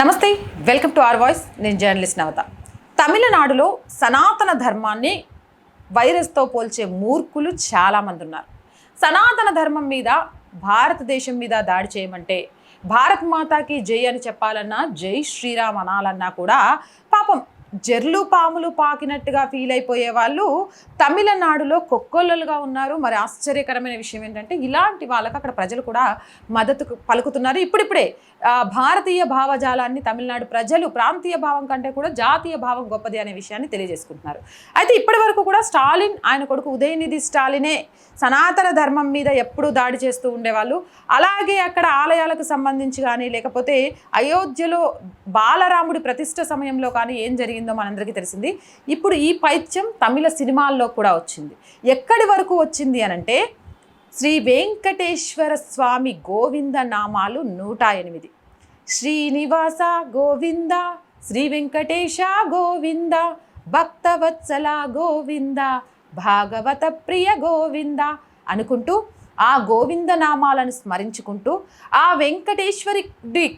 నమస్తే welcome to R voice. నేను journalist Navatha. తమిళనాడులో సనాతన ధర్మాన్ని వైరస్తో పోల్చే మూర్ఖులు చాలామంది ఉన్నారు. సనాతన ధర్మం మీద భారతదేశం మీద దాడి చేయమంటే భారత్ మాతాకి జై అని చెప్పాలన్నా జై శ్రీరామ్ అనాలన్నా కూడా పాపం జర్లు పాములు పాకినట్టుగా ఫీల్ అయిపోయే వాళ్ళు తమిళనాడులో కొక్కొల్లలుగా ఉన్నారు. మరి ఆశ్చర్యకరమైన విషయం ఏంటంటే ఇలాంటి వాళ్ళకి అక్కడ ప్రజలు కూడా మద్దతు పలుకుతున్నారు. ఇప్పుడిప్పుడే భారతీయ భావజాలాన్ని తమిళనాడు ప్రజలు ప్రాంతీయ భావం కంటే కూడా జాతీయ భావం గొప్పది అనే విషయాన్ని తెలియజేసుకుంటున్నారు. అయితే ఇప్పటి వరకు కూడా స్టాలిన్ ఆయన కొడుకు ఉదయనిధి స్టాలినే సనాతన ధర్మం మీద ఎప్పుడూ దాడి చేస్తూ ఉండేవాళ్ళు. అలాగే అక్కడ ఆలయాలకు సంబంధించి కానీ లేకపోతే అయోధ్యలో బాలరాముడి ప్రతిష్ట సమయంలో కానీ ఏం జరిగిందో మనందరికీ తెలిసింది. ఇప్పుడు ఈ పైత్యం తమిళ సినిమాల్లో కూడా వచ్చింది. ఎక్కడి వరకు వచ్చింది అనంటే శ్రీ వెంకటేశ్వర స్వామి గోవింద నామాలు నూట ఎనిమిది. శ్రీనివాస గోవింద శ్రీ వెంకటేశ గోవింద భక్తవత్సల గోవింద భాగవత ప్రియ గోవింద అనుకుంటూ ఆ గోవింద నామాలను స్మరించుకుంటూ ఆ వెంకటేశ్వరి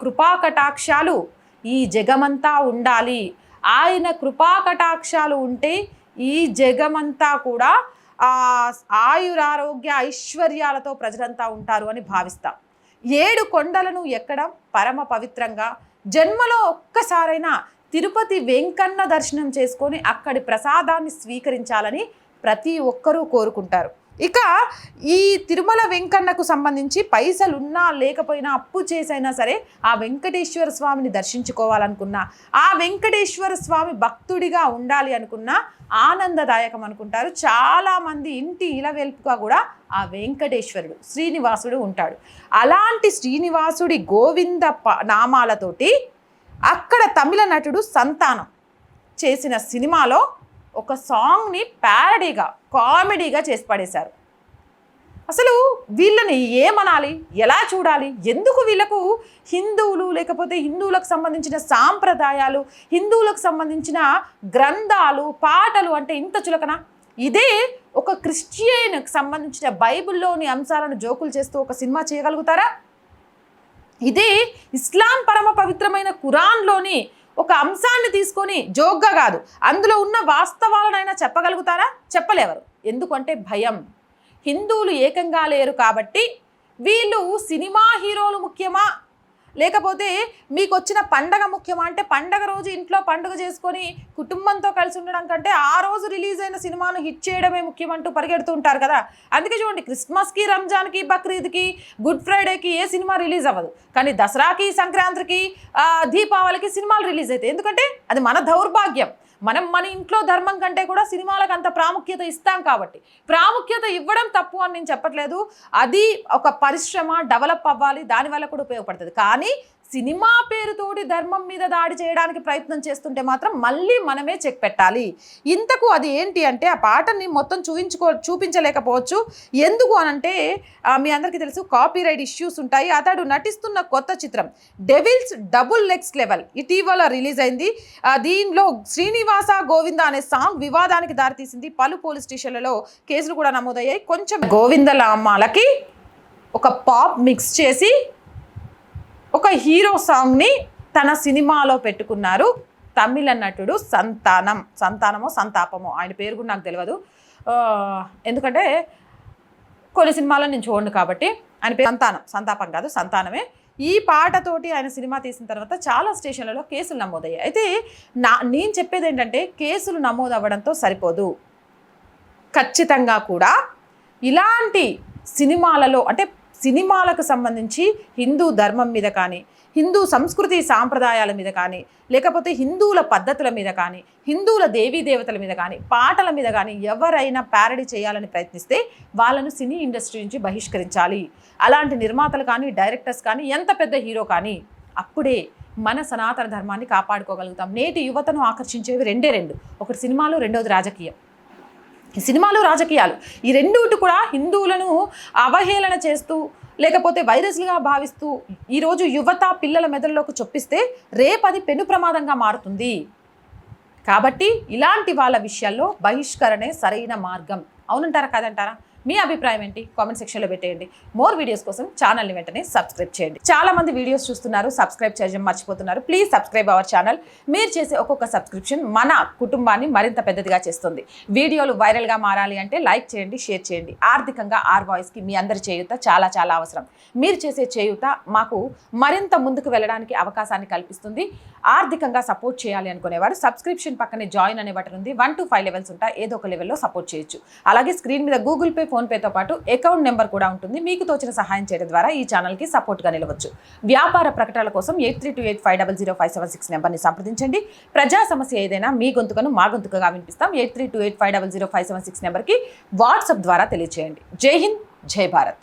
కృపా కటాక్షాలు ఈ జగమంతా ఉండాలి. ఆయన కృపా కటాక్షాలు ఉంటే ఈ జగమంతా కూడా ఆయురారోగ్య ఐశ్వర్యాలతో ప్రజలంతా ఉంటారు అని భావిస్తాం. ఏడు కొండలను ఎక్కడం పరమ పవిత్రంగా జన్మలో ఒక్కసారైనా తిరుపతి వెంకన్న దర్శనం చేసుకొని అక్కడి ప్రసాదాన్ని స్వీకరించాలని ప్రతి ఒక్కరూ కోరుకుంటారు. ఇక ఈ తిరుమల వెంకన్నకు సంబంధించి పైసలు ఉన్నా లేకపోయినా అప్పు చేసైనా సరే ఆ వెంకటేశ్వర స్వామిని దర్శించుకోవాలనుకున్నా ఆ వెంకటేశ్వర స్వామి భక్తుడిగా ఉండాలి అనుకున్నా ఆనందదాయకం అనుకుంటారు. చాలామంది ఇంటి ఇలవెల్పుగా కూడా ఆ వెంకటేశ్వరుడు శ్రీనివాసుడు ఉంటాడు. అలాంటి శ్రీనివాసుడి గోవింద ప- నామాలతోటి అక్కడ తమిళ నటుడు సంతానం చేసిన సినిమాలో ఒక సాంగ్ని ప్యారడీగా కామెడీగా చేసి పడేశారు. అసలు వీళ్ళని ఏమనాలి? ఎలా చూడాలి? ఎందుకు వీళ్ళకు హిందువులు లేకపోతే హిందువులకు సంబంధించిన సాంప్రదాయాలు హిందువులకు సంబంధించిన గ్రంథాలు పాటలు అంటే ఇంత చులకన? ఇదే ఒక క్రిస్టియన్కి సంబంధించిన బైబిల్లోని అంశాలను జోకులు చేస్తూ ఒక సినిమా చేయగలుగుతారా? ఇదే ఇస్లాం పరమ పవిత్రమైన ఖురాన్లోని ఒక అంశాన్ని తీసుకొని జోగ్గా కాదు. అందులో ఉన్న వాస్తవాలనైనా చెప్పగలుగుతారా? చెప్పలేవరు. ఎందుకంటే భయం. హిందువులు ఏకంగా లేరు కాబట్టి వీళ్ళు సినిమా హీరోలు ముఖ్యమా? లేకపోతే మీకు వచ్చిన పండగ ముఖ్యమా? అంటే పండగ రోజు ఇంట్లో పండుగ చేసుకొని కుటుంబంతో కలిసి ఉండడం కంటే ఆ రోజు రిలీజ్ అయిన సినిమాను హిట్ చేయడమే ముఖ్యమంటూ పరిగెడుతూ ఉంటారు కదా. అందుకే చూడండి క్రిస్మస్కి రంజాన్కి బక్రీద్కి గుడ్ ఫ్రైడేకి ఏ సినిమా రిలీజ్ అవ్వదు. కానీ దసరాకి సంక్రాంతికి దీపావళికి సినిమాలు రిలీజ్ అవుతాయి. ఎందుకంటే అది మన దౌర్భాగ్యం. మనం మన ఇంట్లో ధర్మం కంటే కూడా సినిమాలకు అంత ప్రాముఖ్యత ఇస్తాం కాబట్టి. ప్రాముఖ్యత ఇవ్వడం తప్పు అని నేను చెప్పట్లేదు. అది ఒక పరిశ్రమ డెవలప్ అవ్వాలి దానివల్ల కూడా ఉపయోగపడుతుంది. కానీ సినిమా పేరుతోటి ధర్మం మీద దాడి చేయడానికి ప్రయత్నం చేస్తుంటే మాత్రం మళ్ళీ మనమే చెక్ పెట్టాలి. ఇంతకు అది ఏంటి అంటే ఆ పాటని మొత్తం చూపించుకో చూపించలేకపోవచ్చు. ఎందుకు అనంటే మీ అందరికీ తెలుసు కాపీ రైట్ ఇష్యూస్ ఉంటాయి. అతడు నటిస్తున్న కొత్త చిత్రం డెవిల్స్ డబుల్ నెక్స్ట్ లెవెల్ ఇటీవల రిలీజ్ అయింది. దీనిలో శ్రీనివాస గోవింద అనే సాంగ్ వివాదానికి దారితీసింది. పలు పోలీస్ స్టేషన్లలో కేసులు కూడా నమోదయ్యాయి. కొంచెం గోవిందలామాలకి ఒక పాప్ మిక్స్ చేసి ఒక హీరో సాంగ్ని తన సినిమాలో పెట్టుకున్నారు. తమిళ నటుడు సంతానం. సంతానమో సంతాపమో ఆయన పేరు కూడా నాకు తెలియదు ఎందుకంటే కొన్ని సినిమాలో నేను చూడను కాబట్టి ఆయన పేరు సంతానం. సంతాపం కాదు సంతానమే. ఈ పాటతోటి ఆయన సినిమా తీసిన తర్వాత చాలా స్టేషన్లలో కేసులు నమోదయ్యాయి. అయితే నా నేను చెప్పేది ఏంటంటే కేసులు నమోదు అవ్వడంతో సరిపోదు. ఖచ్చితంగా కూడా ఇలాంటి సినిమాలలో అంటే సినిమాలకు సంబంధించి హిందూ ధర్మం మీద కానీ హిందూ సంస్కృతి సాంప్రదాయాల మీద కానీ లేకపోతే హిందువుల పద్ధతుల మీద కానీ హిందువుల దేవీ దేవతల మీద కానీ పాటల మీద కానీ ఎవరైనా ప్యారడీ చేయాలని ప్రయత్నిస్తే వాళ్ళను సినీ ఇండస్ట్రీ నుంచి బహిష్కరించాలి. అలాంటి నిర్మాతలు కానీ డైరెక్టర్స్ కానీ ఎంత పెద్ద హీరో కానీ అప్పుడే మన సనాతన ధర్మాన్ని కాపాడుకోగలుగుతాం. నేటి యువతను ఆకర్షించేవి రెండే రెండు. ఒకటి సినిమాలు రెండోది రాజకీయం. సినిమాలు రాజకీయాలు. ఈ రెండుటి కూడా హిందువులను అవహేళన చేస్తూ లేకపోతే వైరస్లుగా భావిస్తూ ఈరోజు యువత పిల్లల మెదడులోకి చొప్పిస్తే రేపది పెను ప్రమాదంగా మారుతుంది. కాబట్టి ఇలాంటి వాళ్ళ విషయాల్లో బహిష్కరణే సరైన మార్గం. అవునంటారా కాదంటారా? మీ అభిప్రాయం ఏంటి? కామెంట్ సెక్షన్లో పెట్టేయండి. మోర్ వీడియోస్ కోసం ఛానల్ని వెంటనే సబ్స్క్రైబ్ చేయండి. చాలా మంది వీడియోస్ చూస్తున్నారు సబ్స్క్రైబ్ చేయడం మర్చిపోతున్నారు. Please subscribe our channel. మీరు చేసే ఒక్కొక్క సబ్స్క్రిప్షన్ మన కుటుంబాన్ని మరింత పెద్దదిగా చేస్తుంది. వీడియోలు వైరల్గా మారాలి అంటే లైక్ చేయండి షేర్ చేయండి. ఆర్థికంగా ఆర్ వాయిస్కి మీ అందరి చేయూత చాలా చాలా అవసరం. మీరు చేసే చేయూత మాకు మరింత ముందుకు వెళ్ళడానికి అవకాశాన్ని కల్పిస్తుంది. ఆర్థికంగా సపోర్ట్ చేయాలి అనుకునేవారు సబ్స్క్రిప్షన్ పక్కనే జాయిన్ అనే బటన్ ఉంది. వన్ టు ఫైవ్ లెవెల్స్ ఉంటాయి. ఏదో ఒక లెవెల్లో సపోర్ట్ చేయొచ్చు. అలాగే స్క్రీన్ మీద గూగుల్ పే ఫోన్పేతో పాటు అకౌంట్ నెంబర్ కూడా ఉంటుంది. మీకు తోచిన సహాయం చేయడం ద్వారా ఈ ఛానల్కి సపోర్ట్గా నిలవచ్చు. వ్యాపార ప్రకటనల కోసం eight three two eight five double zero five seven six నెంబర్ని సంప్రదించండి. ప్రజా సమస్య ఏదైనా మీ గొంతుకను మా గొంతుకగా వినిపిస్తాం. Eight three two eight five double zero five seven six నెంబర్కి వాట్సాప్ ద్వారా తెలియజేయండి జై హింద్ జై భారత్.